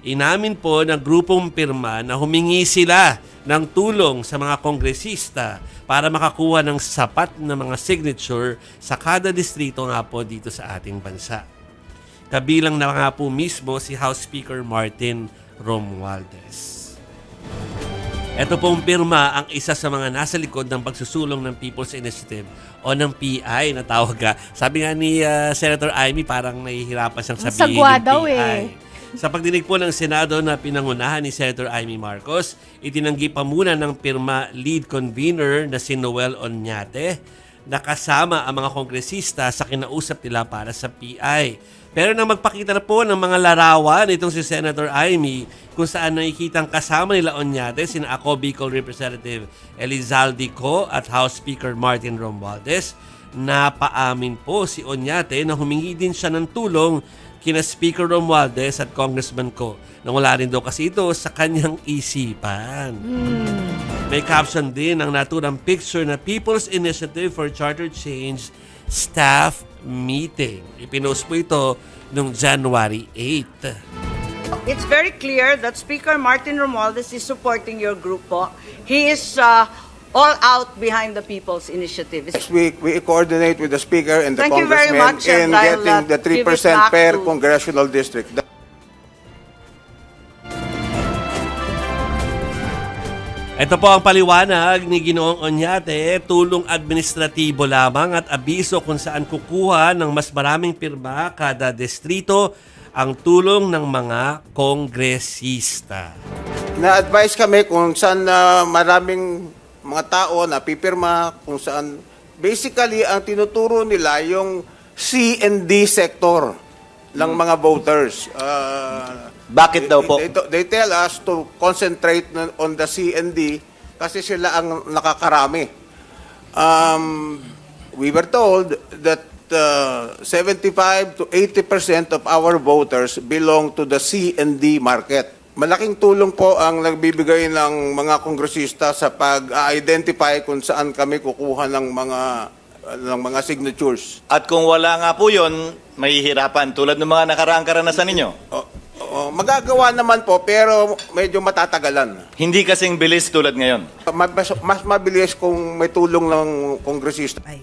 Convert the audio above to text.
Inamin po ng grupong pirma na humingi sila ng tulong sa mga kongresista para makakuha ng sapat na mga signature sa kada distrito nga po dito sa ating bansa. Kabilang na nga po mismo si House Speaker Martin Romualdez. Ito pong pirma ang isa sa mga nasa likod ng pagsusulong ng People's Initiative o ng PI na tawag ka. Sabi nga ni uh, Senator Amy parang nahihirapan siyang Ang sabihin sagwa yung daw PI. eh. Sa pagdinig po ng Senado na pinangunahan ni Senator Amy Marcos, itinanggi pa muna ng pirma lead convener na si Noel Onyate na kasama ang mga kongresista sa kinausap nila para sa PI. Pero nang magpakita na po ng mga larawan itong si Senator Amy kung saan nakikitang kasama nila Onyate, sina ako Bicol Representative Elizalde Co at House Speaker Martin Romualdez, napaamin po si Onyate na humingi din siya ng tulong kina Speaker Romualdez at Congressman Co. Na wala rin daw kasi ito sa kanyang isipan. May caption din ang naturang picture na People's Initiative for Charter Change Staff Meeting. Ipinost po ito noong January 8. It's very clear that Speaker Martin Romualdez is supporting your group po. He is uh, all out behind the People's Initiative. We, we coordinate with the speaker and the Thank congressman much, and in I'll, getting uh, the give it 3% back per to- congressional district. Ito po ang paliwanag ni Ginoong Onyate, tulong administratibo lamang at abiso kung saan kukuha ng mas maraming pirma kada distrito ang tulong ng mga kongresista. Na-advise kami kung saan ah, maraming mga tao na pipirma, kung saan basically ang tinuturo nila yung C and D sector ng mga voters. Ah, Bakit daw po? They, they tell us to concentrate on the C and D kasi sila ang nakakarami. Um, we were told that uh, 75 to 80% of our voters belong to the C and D market. Malaking tulong po ang nagbibigay ng mga kongresista sa pag-identify kung saan kami kukuha ng mga ng mga signatures. At kung wala nga po yun, mahihirapan tulad ng mga nakaraang karanasan ninyo. O, o, magagawa naman po pero medyo matatagalan. Hindi kasing bilis tulad ngayon. Mas, mas mabilis kung may tulong ng kongresista. Ay.